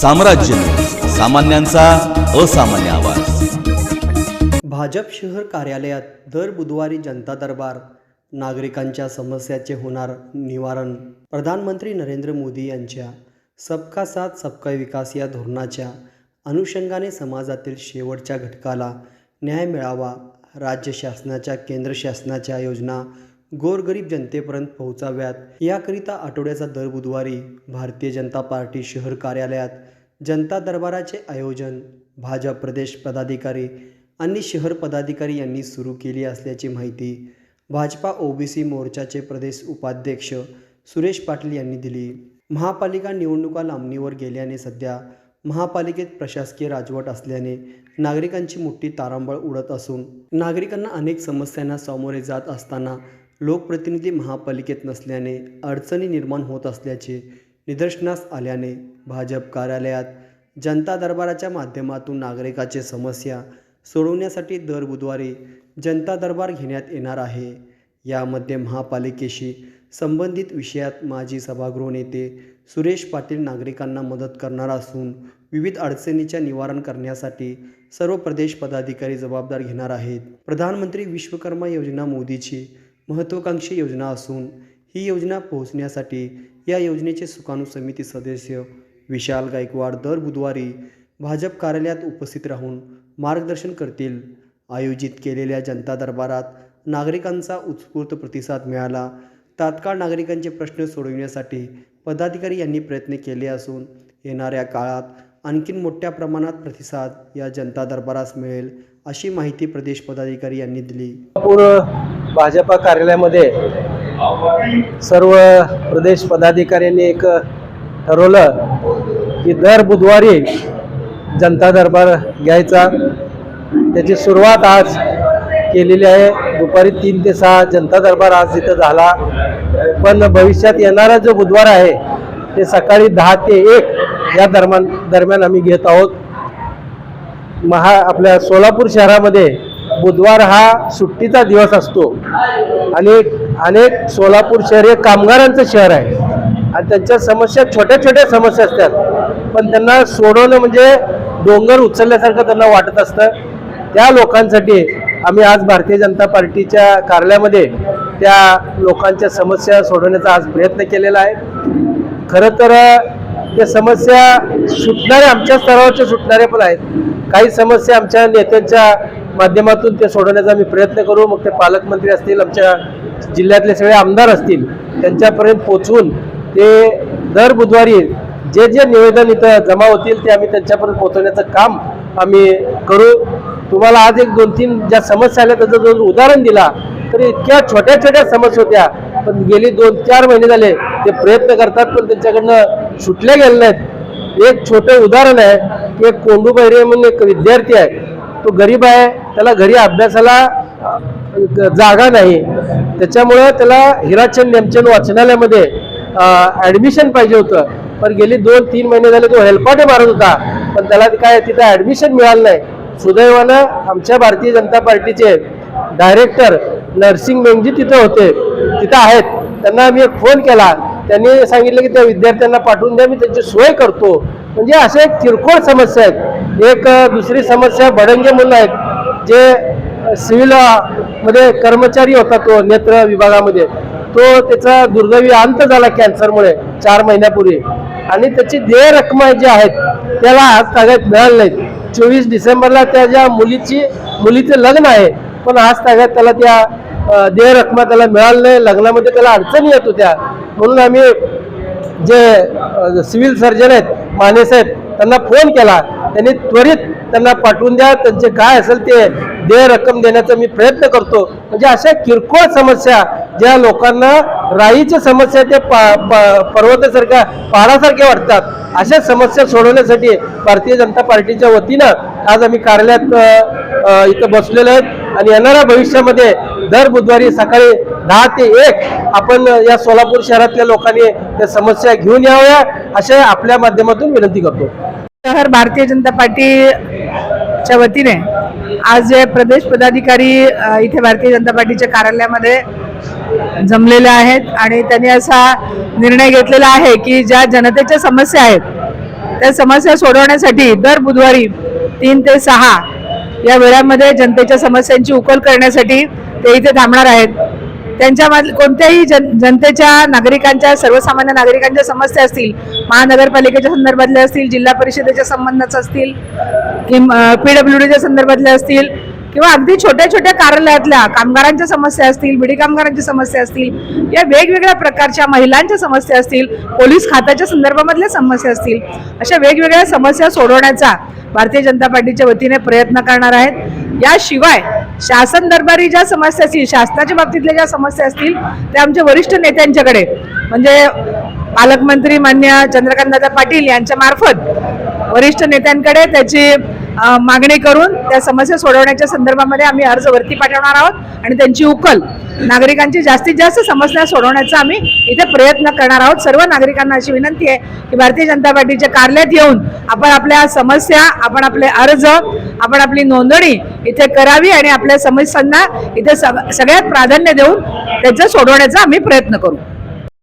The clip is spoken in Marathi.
साम्राज्य. सामान्यांचा असामान्य आवाज. भाजप शहर कार्यालयात दर बुधवारी जनता दरबार नागरिकांच्या समस्याचे होणार निवारण प्रधानमंत्री नरेंद्र मोदी यांच्या सबका साथ सबका विकास या धोरणाच्या अनुषंगाने समाजातील शेवटच्या घटकाला न्याय मिळावा राज्य शासनाच्या केंद्र शासनाच्या योजना गोरगरीब जनतेपर्यंत पोहोचाव्यात. याकरिता आठवड्याचा दर बुधवारी भारतीय जनता पार्टी शहर कार्यालयात जनता दरबाराचे आयोजन भाजप प्रदेश पदाधिकारी आणि शहर पदाधिकारी यांनी सुरू केली असल्याची माहिती भाजपा ओबीसी मोर्चाचे प्रदेश उपाध्यक्ष सुरेश पाटील यांनी दिली. महापालिका निवडणुका लांबणीवर गेल्याने सध्या महापालिकेत प्रशासकीय राजवट असल्याने नागरिकांची मोठी तारांबळ उडत असून नागरिकांना अनेक समस्यांना सामोरे जात असताना लोकप्रतिनिधी महापालिकेत नसल्याने अडचणी निर्माण होत असल्याचे निदर्शनास आल्याने भाजप कार्यालयात जनता दरबाराच्या माध्यमातून नागरिकाचे समस्या सोडवण्यासाठी दर बुधवारी जनता दरबार घेण्यात येणार आहे. यामध्ये महापालिकेशी संबंधित विषयात माजी सभागृह नेते सुरेश पाटील नागरिकांना मदत करणार असून विविध अडचणीच्या निवारण करण्यासाठी सर्व प्रदेश पदाधिकारी जबाबदार घेणार आहेत. प्रधानमंत्री विश्वकर्मा योजना मोदीची महत्त्वाकांक्षी योजना असून ही योजना पोहोचण्यासाठी या योजनेचे सुकाणू समिती सदस्य विशाल गायकवाड दर बुधवारी भाजप कार्यालयात उपस्थित राहून मार्गदर्शन करतील. आयोजित केलेल्या जनता दरबारात नागरिकांचा उत्स्फूर्त प्रतिसाद मिळाला. तात्काळ नागरिकांचे प्रश्न सोडविण्यासाठी पदाधिकारी यांनी प्रयत्न केले असून येणाऱ्या काळात आणखीन मोठ्या प्रमाणात प्रतिसाद या जनता दरबारास मिळेल अशी माहिती प्रदेश पदाधिकारी यांनी दिली. पूर्ण भाजपा कार्यालयामध्ये सर्व प्रदेश पदाधिकाऱ्यांनी एक ठरवलं की दर बुधवारी जनता दरबार घ्यायचा. त्याची सुरुवात आज केलेली आहे. दुपारी तीन ते सहा जनता दरबार आज इथं झाला. पण भविष्यात येणारा जो बुधवार आहे ते सकाळी दहा ते एक या दरम्यान दरम्यान आम्ही घेत आहोत. महा आपल्या सोलापूर शहरामध्ये बुधवार हा सुट्टीचा दिवस असतो. आणि अनेक सोलापूर शहर हे कामगारांचं शहर आहे. आणि त्यांच्या समस्या छोट्या छोट्या समस्या असतात. पण त्यांना सोडवणं म्हणजे डोंगर उचलल्यासारखं त्यांना वाटत असतं. त्या लोकांसाठी आम्ही आज भारतीय जनता पार्टीच्या कार्यालयामध्ये त्या लोकांच्या समस्या सोडवण्याचा आज प्रयत्न केलेला आहे. खरं तर त्या समस्या सुटणाऱ्या आमच्या स्तरावरच्या सुटणाऱ्या पण आहेत. काही समस्या आमच्या नेत्यांच्या माध्यमातून ते सोडवण्याचा आम्ही प्रयत्न करू. मग ते पालकमंत्री असतील आमच्या जिल्ह्यातले सगळे आमदार असतील त्यांच्यापर्यंत पोचवून ते दर बुधवारी जे जे निवेदन इथं जमा होतील ते आम्ही त्यांच्यापर्यंत पोहोचवण्याचं काम आम्ही करू. तुम्हाला आज एक दोन तीन ज्या समस्या आल्या त्याचं जर उदाहरण दिला तर इतक्या छोट्या छोट्या समस्या होत्या. पण गेली दोन चार महिने झाले ते प्रयत्न करतात पण त्यांच्याकडनं सुटल्या गेले नाहीत. एक छोटं उदाहरण आहे की एक कोंडू बहिरे म्हणून एक विद्यार्थी आहे. तो गरीब आहे त्याला घरी अभ्यासाला जागा नाही. त्याच्यामुळं त्याला हिराचंद नेमचंद वाचनालयामध्ये ॲडमिशन पाहिजे होतं. पण गेली दोन तीन महिने झाले तो हेलपाटे मारत होता. पण त्याला काय तिथं ॲडमिशन मिळालं नाही. सुदैवानं आमच्या भारतीय जनता पार्टीचे डायरेक्टर नर्सिंग मेंगजी तिथं होते. तिथं आहेत. त्यांना आम्ही एक फोन केला. त्यांनी सांगितलं की त्या विद्यार्थ्यांना पाठवून द्या मी त्यांची सोय करतो. म्हणजे अशा एक किरकोळ समस्या आहेत. एक दुसरी समस्या भडंगे मुलं आहेत जे सिव्हिलमध्ये कर्मचारी होता तो नेत्र विभागामध्ये. तो त्याचा दुर्दैवी अंत झाला कॅन्सरमुळे चार महिन्यापूर्वी. आणि त्याची देय रक्कम जी आहेत त्याला आज ताब्यात मिळाली नाहीत. चोवीस डिसेंबरला त्याच्या मुलीची मुलीचं लग्न आहे पण आज ताब्यात त्याला त्या देय रक्कम त्याला मिळालं नाही. लग्नामध्ये त्याला अडचणी येत होत्या. म्हणून आम्ही. जे सिव्हिल सर्जन आहेत माने साहेब त्यांना फोन केला. त्यांनी त्वरित त्यांना पाठवून द्या. त्यांचे काय असेल ते देय रक्कम देण्याचा मी प्रयत्न करतो. म्हणजे अशा किरकोळ समस्या ज्या लोकांना राईच्या समस्या ते पा पर्वतासारख्या पहाडासारख्या वाटतात अशा समस्या सोडवण्यासाठी भारतीय जनता पार्टीच्या वतीनं आज आम्ही कार्यालयात इथं बसलेलो आहेत. आणि येणाऱ्या भविष्यामध्ये दर बुधवारी सकाळी दहा ते एक आपण या सोलापूर शहरातल्या लोकांनी त्या समस्या घेऊन याव्या अशा आपल्या माध्यमातून विनंती करतो. शहर भारतीय जनता पार्टीच्या वतीने आज जे प्रदेश पदाधिकारी इथे भारतीय जनता पार्टीच्या कार्यालयामध्ये जमलेले आहेत आणि त्यांनी असा निर्णय घेतलेला आहे की ज्या जनतेच्या समस्या आहेत त्या समस्या सोडवण्यासाठी दर बुधवारी तीन ते सहा या वेळामध्ये जनतेच्या समस्यांची उकल करण्यासाठी ते इथे थांबणार आहेत. त्यांच्यामधल्या कोणत्याही जन जनतेच्या नागरिकांच्या सर्वसामान्य नागरिकांच्या समस्या असतील महानगरपालिकेच्या संदर्भातल्या असतील जिल्हा परिषदेच्या संबंधाचं असतील किंवा पी डब्ल्यू डीच्या संदर्भातल्या असतील किंवा अगदी छोट्या छोट्या कार्यालयातल्या कामगारांच्या समस्या असतील बिडी कामगारांच्या समस्या असतील या वेगवेगळ्या प्रकारच्या महिलांच्या समस्या असतील पोलीस खात्याच्या संदर्भामधल्या समस्या असतील अशा वेगवेगळ्या समस्या सोडवण्याचा भारतीय जनता पार्टीच्या वतीने प्रयत्न करणार आहेत. याशिवाय शासन दरबारी ज्या समस्या असतील शासनाच्या बाबतीतल्या ज्या समस्या असतील त्या आमच्या वरिष्ठ नेत्यांच्याकडे म्हणजे पालकमंत्री मान्य चंद्रकांतदादा पाटील यांच्या मार्फत वरिष्ठ नेत्यांकडे त्याची मागणी करून त्या समस्या सोडवण्याच्या संदर्भामध्ये आम्ही अर्ज वरती पाठवणार आहोत आणि त्यांची उकल नागरिकांची जास्तीत जास्त समस्या सोडवण्याचा आम्ही इथे प्रयत्न करणार आहोत. सर्व नागरिकांना अशी विनंती आहे की भारतीय जनता पार्टीच्या कार्यालयात येऊन आपण आपल्या समस्या आपण आपले अर्ज आपण आपली नोंदणी इथे करावी आणि आपल्या समस्यांना इथे सग- सगळ्यात प्राधान्य देऊन त्याचं सोडवण्याचा आम्ही प्रयत्न करू.